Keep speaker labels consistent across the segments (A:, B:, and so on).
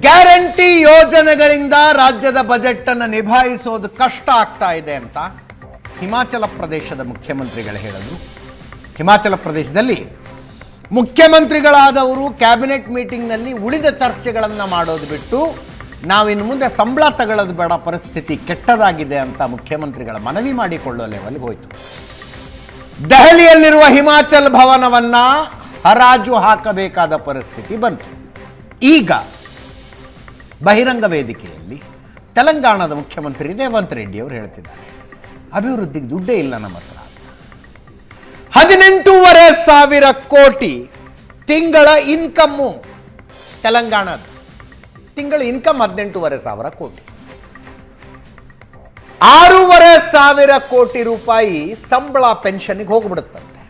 A: Guarantee ಯೋಜನೆಗಳಿಂದ ರಾಜ್ಯದ budget ಅನ್ನು ನಿಭಾಯಿಸೋದು ಕಷ್ಟ ಆಗ್ತಾ ಇದೆ ಅಂತ ಹಿಮಾಚಲ ಪ್ರದೇಶದ ಮುಖ್ಯಮಂತ್ರಿಗಳು ಹೇಳಿದ್ರು. ಹಿಮಾಚಲ ಪ್ರದೇಶದಲ್ಲಿ ಮುಖ್ಯಮಂತ್ರಿಗಳಾದವರು ಕ್ಯಾಬಿನೆಟ್ ಮೀಟಿಂಗ್ನಲ್ಲಿ ಉಳಿದ ಚರ್ಚೆಗಳನ್ನು ಮಾಡೋದು ಬಿಟ್ಟು ನಾವಿನ್ನು ಮುಂದೆ ಸಂಬಳ ತಗೊಳ್ಳೋದು ಬೇಡ, ಪರಿಸ್ಥಿತಿ ಕೆಟ್ಟದಾಗಿದೆ ಅಂತ ಮುಖ್ಯಮಂತ್ರಿಗಳ ಮನವಿ ಮಾಡಿಕೊಳ್ಳೋ ಲೆವೆಲ್ಗೆ ಹೋಯಿತು. ದೆಹಲಿಯಲ್ಲಿರುವ ಹಿಮಾಚಲ್ ಭವನವನ್ನ ಹರಾಜು ಹಾಕಬೇಕಾದ ಪರಿಸ್ಥಿತಿ ಬಂತು. ಈಗ ಬಹಿರಂಗ ವೇದಿಕೆಯಲ್ಲಿ ತೆಲಂಗಾಣದ ಮುಖ್ಯಮಂತ್ರಿ ರೇವಂತ್ ರೆಡ್ಡಿ ಅವರು ಹೇಳ್ತಿದ್ದಾರೆ. ಅಭಿವೃದ್ಧಿಗೆ ದುಡ್ಡೇ ಇಲ್ಲ ನಮ್ಮ ಹತ್ರ. ಹದಿನೆಂಟೂವರೆ ಸಾವಿರ ಕೋಟಿ ತಿಂಗಳ ಇನ್ಕಮ್ಮು ತೆಲಂಗಾಣದ ತಿಂಗಳ ಇನ್ಕಮ್ ಹದಿನೆಂಟೂವರೆ ಸಾವಿರ ಕೋಟಿ. ಆರೂವರೆ ಸಾವಿರ ಕೋಟಿ ರೂಪಾಯಿ ಸಂಬಳ ಪೆನ್ಷನ್ಗೆ ಹೋಗ್ಬಿಡುತ್ತಂತೆ.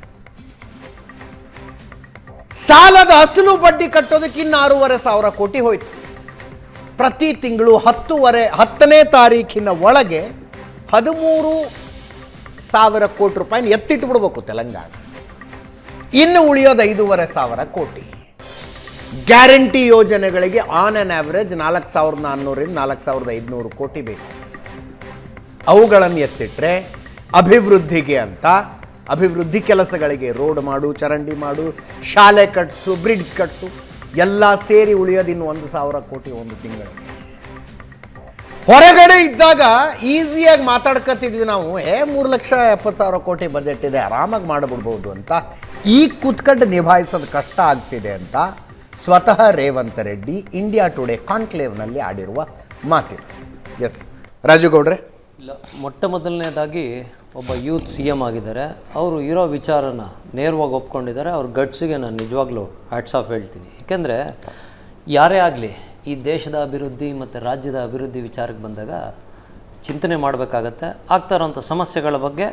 A: ಸಾಲದ ಅಸಲು ಬಡ್ಡಿ ಕಟ್ಟೋದಕ್ಕೆ ಇನ್ನು ಆರೂವರೆ ಸಾವಿರ ಕೋಟಿ ಹೋಯ್ತು. ಪ್ರತಿ ತಿಂಗಳು ಹತ್ತುವರೆ, ಹತ್ತನೇ ತಾರೀಕಿನ ಒಳಗೆ ಹದಿಮೂರು ಸಾವಿರ ಕೋಟಿ ರೂಪಾಯಿನ ಎತ್ತಿಟ್ಟು ಬಿಡ್ಬೇಕು ತೆಲಂಗಾಣ. ಇನ್ನು ಉಳಿಯೋದು ಐದೂವರೆ ಸಾವಿರ ಕೋಟಿ. ಗ್ಯಾರಂಟಿ ಯೋಜನೆಗಳಿಗೆ ಆನ್ ಆನ್ ಆ್ಯಾವ್ರೇಜ್ ನಾಲ್ಕು ಸಾವಿರದ ನಾನ್ನೂರಿಂದ ನಾಲ್ಕು ಸಾವಿರದ ಐದುನೂರು ಕೋಟಿ ಬೇಕು. ಅವುಗಳನ್ನು ಎತ್ತಿಟ್ರೆ ಅಭಿವೃದ್ಧಿಗೆ ಅಂತ, ಅಭಿವೃದ್ಧಿ ಕೆಲಸಗಳಿಗೆ ರೋಡ್ ಮಾಡು, ಚರಂಡಿ ಮಾಡು, ಶಾಲೆ ಕಟ್ಸು ಬ್ರಿಡ್ಜ್ ಕಟ್ಸು ಎಲ್ಲ ಸೇರಿ ಉಳಿಯೋದು ಇನ್ನು ಒಂದು ಸಾವಿರ ಕೋಟಿ ಒಂದು ತಿಂಗಳು. ಹೊರಗಡೆ ಇದ್ದಾಗ ಈಸಿಯಾಗಿ ಮಾತಾಡ್ಕೊತಿದ್ವಿ ನಾವು. ಏ, ಮೂರು ಲಕ್ಷ ಎಪ್ಪತ್ತು ಸಾವಿರ ಕೋಟಿ ಬಜೆಟ್ ಇದೆ, ಆರಾಮಾಗಿ ಮಾಡಿಬಿಡ್ಬೋದು ಅಂತ. ಈ ಕುತ್ಕಂಡು ನಿಭಾಯಿಸೋದು ಕಷ್ಟ ಆಗ್ತಿದೆ ಅಂತ ಸ್ವತಃ ರೇವಂತ್ ರೆಡ್ಡಿ ಇಂಡಿಯಾ ಟುಡೇ ಕಾನ್ಕ್ಲೇವ್ನಲ್ಲಿ ಆಡಿರುವ ಮಾತಿದು. ಎಸ್ ರಾಜುಗೌಡ್ರೆ
B: ಇಲ್ಲ, ಮೊಟ್ಟ ಮೊದಲನೇದಾಗಿ ಒಬ್ಬ ಯೂತ್ ಸಿ ಎಂ ಆಗಿದ್ದಾರೆ. ಅವರು ಇರೋ ವಿಚಾರನ ನೇರವಾಗಿ ಒಪ್ಕೊಂಡಿದ್ದಾರೆ. ಅವ್ರ ಗಟ್ಸಿಗೆ ನಾನು ನಿಜವಾಗ್ಲೂ ಹ್ಯಾಟ್ಸ್ ಆಫ್ ಹೇಳ್ತೀನಿ. ಏಕೆಂದರೆ ಯಾರೇ ಆಗಲಿ, ಈ ದೇಶದ ಅಭಿವೃದ್ಧಿ ಮತ್ತು ರಾಜ್ಯದ ಅಭಿವೃದ್ಧಿ ವಿಚಾರಕ್ಕೆ ಬಂದಾಗ ಚಿಂತನೆ ಮಾಡಬೇಕಾಗತ್ತೆ. ಆಗ್ತಾ ಇರೋಂಥ ಸಮಸ್ಯೆಗಳ ಬಗ್ಗೆ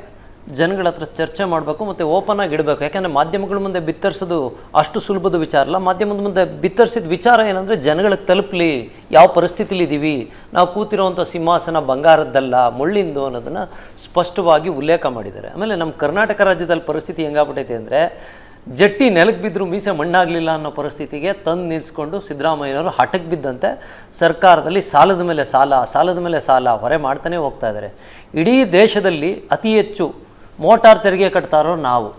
B: ಜನಗಳ ಹತ್ರ ಚರ್ಚೆ ಮಾಡಬೇಕು ಮತ್ತು ಓಪನ್ ಆಗಿ ಇಡಬೇಕು. ಯಾಕಂದರೆ ಮಾಧ್ಯಮಗಳ ಮುಂದೆ ಬಿತ್ತರಿಸೋದು ಅಷ್ಟು ಸುಲಭದ ವಿಚಾರ ಅಲ್ಲ. ಮಾಧ್ಯಮದ ಮುಂದೆ ಬಿತ್ತರಿಸಿದ ವಿಚಾರ ಏನಂದರೆ ಜನಗಳಿಗೆ ತಲುಪಲಿ, ಯಾವ ಪರಿಸ್ಥಿತಿಲಿ ಇದ್ದೀವಿ ನಾವು ಕೂತಿರೋವಂಥ ಸಿಂಹಾಸನ ಬಂಗಾರದ್ದಲ್ಲ, ಮುಳ್ಳಿಂದು ಅನ್ನೋದನ್ನು ಸ್ಪಷ್ಟವಾಗಿ ಉಲ್ಲೇಖ ಮಾಡಿದ್ದಾರೆ. ಆಮೇಲೆ ನಮ್ಮ ಕರ್ನಾಟಕ ರಾಜ್ಯದಲ್ಲಿ ಪರಿಸ್ಥಿತಿ ಹೆಂಗಾಗ್ಬಿಟ್ಟೈತೆ ಅಂದರೆ ಜಟ್ಟಿ ನೆಲಕ್ಕೆ ಬಿದ್ದರೂ ಮೀಸೆ ಮಣ್ಣಾಗಲಿಲ್ಲ ಅನ್ನೋ ಪರಿಸ್ಥಿತಿಗೆ ತಂದು ನಿಲ್ಲಿಸ್ಕೊಂಡು ಸಿದ್ದರಾಮಯ್ಯನವರು ಹಠಕ್ಕೆ ಬಿದ್ದಂತೆ ಸರ್ಕಾರದಲ್ಲಿ ಸಾಲದ ಮೇಲೆ ಸಾಲ, ಸಾಲದ ಮೇಲೆ ಸಾಲ ಹೊರೆ ಮಾಡ್ತಾನೆ ಹೋಗ್ತಾ ಇದ್ದಾರೆ. ಇಡೀ ದೇಶದಲ್ಲಿ ಅತಿ ಹೆಚ್ಚು ಮೋಟಾರ್ ತೆರಿಗೆ ಕಟ್ತಾರೋ ನಾವು.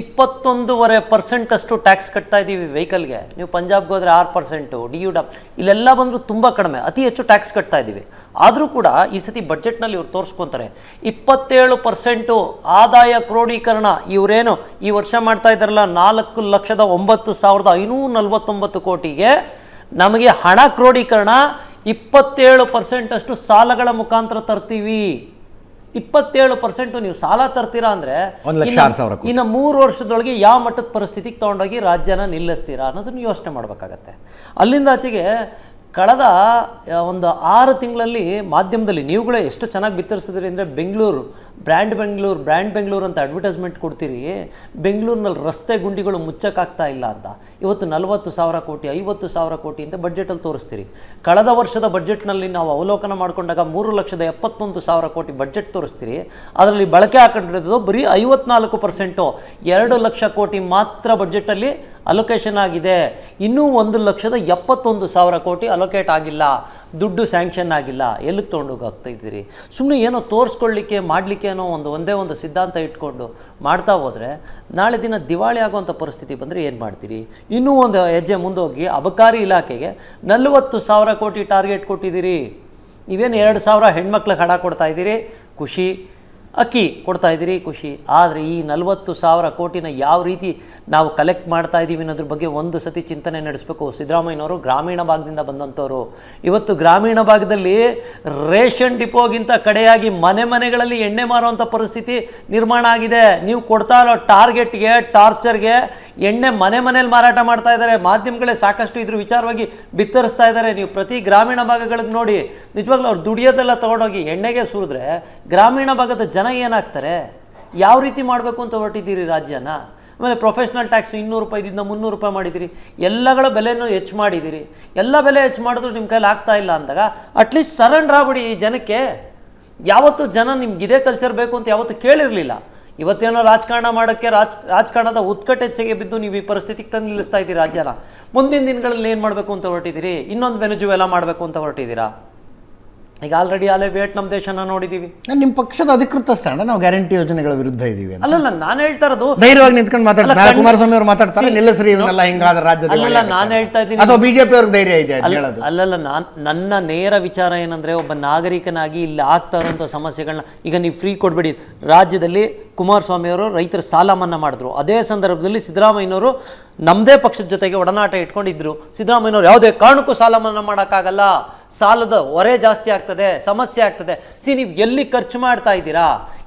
B: ಇಪ್ಪತ್ತೊಂದೂವರೆ ಪರ್ಸೆಂಟ್ ಅಷ್ಟು ಟ್ಯಾಕ್ಸ್ ಕಟ್ತಾ ಇದ್ದೀವಿ ವೆಹಿಕಲ್ಗೆ. ನೀವು ಪಂಜಾಬ್ಗೆ ಹೋದರೆ ಆರು ಪರ್ಸೆಂಟು, ಡಿ ಯು ಡಬ್, ಇಲ್ಲೆಲ್ಲ ಬಂದರೂ ತುಂಬ ಕಡಿಮೆ, ಅತಿ ಹೆಚ್ಚು ಟ್ಯಾಕ್ಸ್ ಕಟ್ತಾ ಇದ್ದೀವಿ. ಆದರೂ ಕೂಡ ಈ ಸತಿ ಬಜೆಟ್ನಲ್ಲಿ ಇವ್ರು ತೋರಿಸ್ಕೊತಾರೆ, ಇಪ್ಪತ್ತೇಳು ಪರ್ಸೆಂಟು ಆದಾಯ ಕ್ರೋಢೀಕರಣ ಇವರೇನು ಈ ವರ್ಷ ಮಾಡ್ತಾ ಇದ್ದಾರಲ್ಲ, ನಾಲ್ಕು ಲಕ್ಷದ ಒಂಬತ್ತು ಸಾವಿರದ ಐನೂರ ನಲ್ವತ್ತೊಂಬತ್ತು ಕೋಟಿಗೆ ನಮಗೆ ಹಣ ಕ್ರೋಢೀಕರಣ ಇಪ್ಪತ್ತೇಳು ಪರ್ಸೆಂಟಷ್ಟು ಸಾಲಗಳ ಮುಖಾಂತರ ತರ್ತೀವಿ. ಇಪ್ಪತ್ತೇಳು ಪರ್ಸೆಂಟು ನೀವು ಸಾಲ ತರ್ತೀರಾ ಅಂದ್ರೆ. ಇನ್ನು ಮೂರು ವರ್ಷದೊಳಗೆ ಯಾವ ಮಟ್ಟದ ಪರಿಸ್ಥಿತಿಗೆ ತಗೊಂಡೋಗಿ ರಾಜ್ಯನ ನಿಲ್ಲಿಸ್ತೀರಾ ಅನ್ನೋದನ್ನ ಯೋಚನೆ ಮಾಡಬೇಕಾಗತ್ತೆ ಅಲ್ಲಿಂದ ಆಚೆಗೆ ಕಳೆದ ಒಂದು ಆರು ತಿಂಗಳಲ್ಲಿ ಮಾಧ್ಯಮದಲ್ಲಿ ನೀವುಗಳೇ ಎಷ್ಟು ಚೆನ್ನಾಗಿ ಬಿತ್ತರಿಸಿದ್ರಿ ಅಂದರೆ ಬೆಂಗಳೂರು ಬ್ರ್ಯಾಂಡ್ ಬೆಂಗಳೂರು ಬ್ರ್ಯಾಂಡ್ ಬೆಂಗಳೂರು ಅಂತ ಅಡ್ವರ್ಟೈಸ್ಮೆಂಟ್ ಕೊಡ್ತೀರಿ, ಬೆಂಗಳೂರಿನಲ್ಲಿ ರಸ್ತೆ ಗುಂಡಿಗಳು ಮುಚ್ಚಕ್ಕಾಗ್ತಾ ಇಲ್ಲ ಅಂತ. ಇವತ್ತು ನಲವತ್ತು ಸಾವಿರ ಕೋಟಿ, ಐವತ್ತು ಸಾವಿರ ಕೋಟಿ ಅಂತ ಬಡ್ಜೆಟಲ್ಲಿ ತೋರಿಸ್ತೀರಿ. ಕಳೆದ ವರ್ಷದ ಬಜೆಟ್ನಲ್ಲಿ ನಾವು ಅವಲೋಕನ ಮಾಡಿಕೊಂಡಾಗ ಮೂರು ಲಕ್ಷದ ಎಪ್ಪತ್ತೊಂದು ಸಾವಿರ ಕೋಟಿ ಬಜೆಟ್ ತೋರಿಸ್ತೀರಿ. ಅದರಲ್ಲಿ ಬಳಕೆ ಹಾಕೊಂಡಿರೋದು ಬರೀ ಐವತ್ನಾಲ್ಕು ಪರ್ಸೆಂಟು ಎರಡು ಲಕ್ಷ ಕೋಟಿ ಮಾತ್ರ ಬಡ್ಜೆಟಲ್ಲಿ ಅಲೊಕೇಶನ್ ಆಗಿದೆ. ಇನ್ನೂ ಒಂದು ಲಕ್ಷದ ಎಪ್ಪತ್ತೊಂದು ಸಾವಿರ ಕೋಟಿ ಅಲೋಕೇಟ್ ಆಗಿಲ್ಲ. ದುಡ್ಡು ಸ್ಯಾಂಕ್ಷನ್ ಆಗಿಲ್ಲ. ಎಲ್ಲಿಗೆ ತೊಗೊಂಡೋಗಿ ಆಗ್ತಾ ಇದ್ದೀರಿ? ಸುಮ್ಮನೆ ಏನೋ ತೋರಿಸ್ಕೊಳ್ಳಿಕ್ಕೆ, ಮಾಡಲಿಕ್ಕೆ ಏನೋ ಒಂದು, ಒಂದೇ ಒಂದು ಸಿದ್ಧಾಂತ ಇಟ್ಕೊಂಡು ಮಾಡ್ತಾ ಹೋದರೆ ನಾಳೆ ದಿನ ದಿವಾಳಿ ಆಗುವಂಥ ಪರಿಸ್ಥಿತಿ ಬಂದರೆ ಏನು ಮಾಡ್ತೀರಿ? ಇನ್ನೂ ಒಂದು ಹೆಜ್ಜೆ ಮುಂದೋಗಿ ಅಬಕಾರಿ ಇಲಾಖೆಗೆ ನಲವತ್ತು ಸಾವಿರ ಕೋಟಿ ಟಾರ್ಗೆಟ್ ಕೊಟ್ಟಿದ್ದೀರಿ. ನೀವೇನು ಎರಡು ಸಾವಿರ ಹೆಣ್ಮಕ್ಳಿಗೆ ಹಣ ಕೊಡ್ತಾ ಇದ್ದೀರಿ? ಖುಷಿ. ಅಕ್ಕಿ ಕೊಡ್ತಾ ಇದ್ದೀರಿ, ಖುಷಿ. ಆದರೆ ಈ ನಲವತ್ತು ಸಾವಿರ ಕೋಟಿನ ಯಾವ ರೀತಿ ನಾವು ಕಲೆಕ್ಟ್ ಮಾಡ್ತಾ ಇದ್ದೀವಿ ಅನ್ನೋದ್ರ ಬಗ್ಗೆ ಒಂದು ಸತಿ ಚಿಂತನೆ ನಡೆಸಬೇಕು. ಸಿದ್ದರಾಮಯ್ಯನವರು ಗ್ರಾಮೀಣ ಭಾಗದಿಂದ ಬಂದಂಥವ್ರು. ಇವತ್ತು ಗ್ರಾಮೀಣ ಭಾಗದಲ್ಲಿ ರೇಷನ್ ಡಿಪೋಗಿಂತ ಕಡೆಯಾಗಿ ಮನೆ ಮನೆಗಳಲ್ಲಿ ಎಣ್ಣೆ ಮಾರುವಂಥ ಪರಿಸ್ಥಿತಿ ನಿರ್ಮಾಣ ಆಗಿದೆ. ನೀವು ಕೊಡ್ತಾ ಇರೋ ಟಾರ್ಗೆಟ್ಗೆ ಟಾರ್ಚರ್ಗೆ ಎಣ್ಣೆ ಮನೆ ಮನೇಲಿ ಮಾರಾಟ ಮಾಡ್ತಾ ಇದ್ದಾರೆ. ಮಾಧ್ಯಮಗಳೇ ಸಾಕಷ್ಟು ಇದ್ರ ವಿಚಾರವಾಗಿ ಬಿತ್ತರಿಸ್ತಾ ಇದ್ದಾರೆ. ನೀವು ಪ್ರತಿ ಗ್ರಾಮೀಣ ಭಾಗಗಳಿಗೆ ನೋಡಿ, ನಿಜವಾಗ್ಲೂ ಅವ್ರು ದುಡಿಯೋದೆಲ್ಲ ತೊಗೊಂಡೋಗಿ ಎಣ್ಣೆಗೆ ಸುರಿದ್ರೆ ಗ್ರಾಮೀಣ ಭಾಗದ ಜನ ಏನಾಗ್ತಾರೆ? ಯಾವ ರೀತಿ ಮಾಡಬೇಕು ಅಂತ ಹೊರಟಿದ್ದೀರಿ ರಾಜ್ಯನ? ಆಮೇಲೆ ಪ್ರೊಫೆಷ್ನಲ್ ಟ್ಯಾಕ್ಸ್ ಇನ್ನೂರು ರೂಪಾಯಿದಿಂದ ಮುನ್ನೂರು ರೂಪಾಯಿ ಮಾಡಿದ್ದೀರಿ. ಎಲ್ಲಗಳ ಬೆಲೆಯನ್ನು ಹೆಚ್ಚು ಮಾಡಿದ್ದೀರಿ. ಎಲ್ಲ ಬೆಲೆ ಹೆಚ್ಚು ಮಾಡಿದ್ರು ನಿಮ್ಮ ಕೈಲಿ ಆಗ್ತಾ ಇಲ್ಲ ಅಂದಾಗ ಅಟ್ಲೀಸ್ಟ್ ಸರೆಂಡರ್ ಆಗ್ಬಿಡಿ ಈ ಜನಕ್ಕೆ. ಯಾವತ್ತೂ ಜನ ನಿಮ್ಗೆ ಇದೇ ಕಲ್ಚರ್ ಬೇಕು ಅಂತ ಯಾವತ್ತೂ ಕೇಳಿರಲಿಲ್ಲ. ಇವತ್ತೇನೋ ರಾಜಕಾರಣ ಮಾಡೋಕ್ಕೆ ರಾಜ್ ರಾಜಕಾರಣದ ಉತ್ಕಟೆಚ್ಚೆಗೆ ಬಿದ್ದು ನೀವು ಈ ಪರಿಸ್ಥಿತಿಗೆ ತಂದು ನಿಲ್ಲಿಸ್ತಾ ಇದ್ದೀರಿ ರಾಜ್ಯನ. ಮುಂದಿನ ದಿನಗಳಲ್ಲಿ ಏನು ಮಾಡಬೇಕು ಅಂತ ಹೊರಟಿದ್ದೀರಿ? ಇನ್ನೊಂದು ವೆನುಜುವೆಲ ಮಾಡಬೇಕು ಅಂತ ಹೊರಟಿದ್ದೀರಾ? ಈಗ ಆಲ್ರೆಡಿ ಅಲ್ಲೇ ವಿಯೆಟ್ನಾಂ ದೇಶನ ನೋಡಿದ್ದೀವಿ.
A: ನಿಮ್ಮ ಪಕ್ಷದ ಅಧಿಕೃತ ಸ್ಟ್ಯಾಂಡ್ ನಾವು ಗ್ಯಾರಂಟಿ ಯೋಜನೆಗಳ ವಿರುದ್ಧ ಇದ್ದೀವಿ ಅಂತ.
B: ಅಲ್ಲಲ್ಲ ನಾನು ಹೇಳ್ತಾ ಇರೋದು
A: ಧೈರ್ಯವಾಗಿ ನಿಂತ್ಕೊಂಡು ಮಾತಾಡ್ತಾರೆ ಕುಮಾರಸ್ವಾಮಿ ಅವರು ಮಾತಾಡ್ತಾರೆ ನಿಲ್ಲಿಸ್ರಿ ಇವನ್ನೆಲ್ಲ ಹಿಂಗಾದ ರಾಜ್ಯದ
B: ಅಲ್ಲಲ್ಲ ನಾನು ಹೇಳ್ತಾ ಇದ್ದೀನಿ
A: ಅಥವಾ ಬಿಜೆಪಿ ಅವ್ರಿಗೆ ಧೈರ್ಯ ಇದೆ ಹೇಳೋದು.
B: ಅಲ್ಲಲ್ಲ ನಾನು ನನ್ನ ನೇರ ವಿಚಾರ ಏನಂದ್ರೆ ಒಬ್ಬ ನಾಗರಿಕನಾಗಿ ಇಲ್ಲಿ ಆಗ್ತಾ ಇರೋಂಥ ಸಮಸ್ಯೆಗಳನ್ನ ಈಗ ನೀವು ಫ್ರೀ ಕೊಡ್ಬೇಡಿ ರಾಜ್ಯದಲ್ಲಿ ಕುಮಾರಸ್ವಾಮಿ ಅವರು ರೈತರ ಸಾಲ ಮನ್ನಾ ಮಾಡಿದ್ರು. ಅದೇ ಸಂದರ್ಭದಲ್ಲಿ ಸಿದ್ದರಾಮಯ್ಯನವರು ನಮ್ಮದೇ ಪಕ್ಷದ ಜೊತೆಗೆ ಒಡನಾಟ ಇಟ್ಕೊಂಡಿದ್ರು. ಸಿದ್ದರಾಮಯ್ಯನವರು ಯಾವುದೇ ಕಾರಣಕ್ಕೂ ಸಾಲ ಮನ್ನಾ ಮಾಡೋಕ್ಕಾಗಲ್ಲ. ಸಾಲದ ಹೊರೆ ಜಾಸ್ತಿ ಆಗ್ತದೆ, ಸಮಸ್ಯೆ ಆಗ್ತದೆ. ಸಿ, ನೀವು ಎಲ್ಲಿ ಖರ್ಚು ಮಾಡ್ತಾ ಇದ್ದೀರಾ?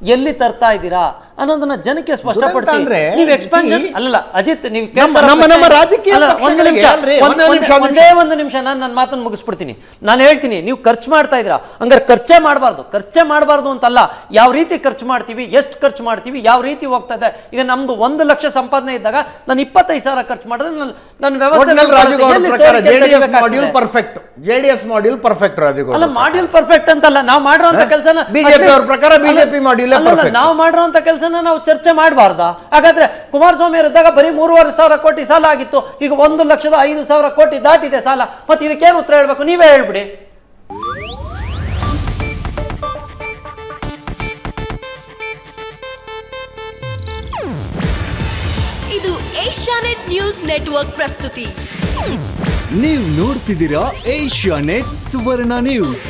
B: ಎಲ್ಲಿ ತರ್ತಾ ಇದ್ದೀರಾ ಅನ್ನೋದನ್ನ ಜನಕ್ಕೆ ಸ್ಪಷ್ಟಪಡಿಸಿ. ನೀವು ಎಕ್ಸ್ಪಾನ್ಷನ್ ಅಲ್ಲಲ್ಲ ಅಜಿತ್ ನೀವು ಒಂದು ಒಂದ್-
A: ನಿಮಿಷ,
B: ನಾನು ನನ್ನ ಮಾತನ್ನು ಮುಗಿಸ್ಬಿಡ್ತೀನಿ. ನಾನು ಹೇಳ್ತೀನಿ ನೀವು ಖರ್ಚು ಮಾಡ್ತಾ ಇದ್ದೀರಾ? ಹಂಗಾರೆ ಖರ್ಚೆ ಮಾಡಬಾರ್ದು. ಖರ್ಚೆ ಮಾಡಬಾರ್ದು ಅಂತಲ್ಲ ಯಾವ ರೀತಿ ಖರ್ಚು ಮಾಡ್ತೀವಿ ಎಷ್ಟು ಖರ್ಚು ಮಾಡ್ತೀವಿ ಯಾವ ರೀತಿ ಹೋಗ್ತಾ ಇದೆ? ಈಗ ನಮ್ದು ಒಂದು ಲಕ್ಷ ಸಂಪಾದನೆ ಇದ್ದಾಗ ನಾನು ಇಪ್ಪತ್ತೈದು ಸಾವಿರ ಖರ್ಚು ಮಾಡಿದ್ರೆ ನನ್ನ ವ್ಯವಸ್ಥೆ
A: perfect JDS module perfect Rajugowda
B: ಅಲ್ಲ ಮಾಡ್ಯೂಲ್ ಪರ್ಫೆಕ್ಟ್ ಅಂತಲ್ಲ ನಾವು ಮಾಡಿರೋ ಕೆಲಸನ
A: ಬಿಜೆಪಿ ಅವ್ರ ಪ್ರಕಾರ ಬಿಜೆಪಿ ಮಾಡ್ಯೂಲ್ perfect.
B: ನಾವು ಮಾಡಿರೋಂಥ ಕೆಲಸನ ನಾವು ಚರ್ಚೆ ಮಾಡಬಾರ್ದಾ. ಹಾಗಾದ್ರೆ ಕುಮಾರಸ್ವಾಮಿ ಅವರು ಇದ್ದಾಗ ಬರೀ ಮೂರುವರೆ ಸಾವಿರ ಕೋಟಿ ಸಾಲ ಆಗಿತ್ತು. ಈಗ ಒಂದು ಲಕ್ಷದ ಐದು ಸಾವಿರ ಕೋಟಿ ದಾಟಿದೆ ಸಾಲ. ಮತ್ತೆ ಇದಕ್ಕೇನು ಉತ್ತರ ಹೇಳ್ಬೇಕು? ನೀವೇ ಹೇಳ್ಬಿಡಿ.
C: ಇದು ಏಷ್ಯಾನೆಟ್ ನ್ಯೂಸ್ ನೆಟ್ವರ್ಕ್ ಪ್ರಸ್ತುತಿ.
D: ನೀವು ನೋಡ್ತಿದ್ದೀರಾ ಏಷ್ಯಾ ನೆಟ್ ಸುವರ್ಣ ನ್ಯೂಸ್.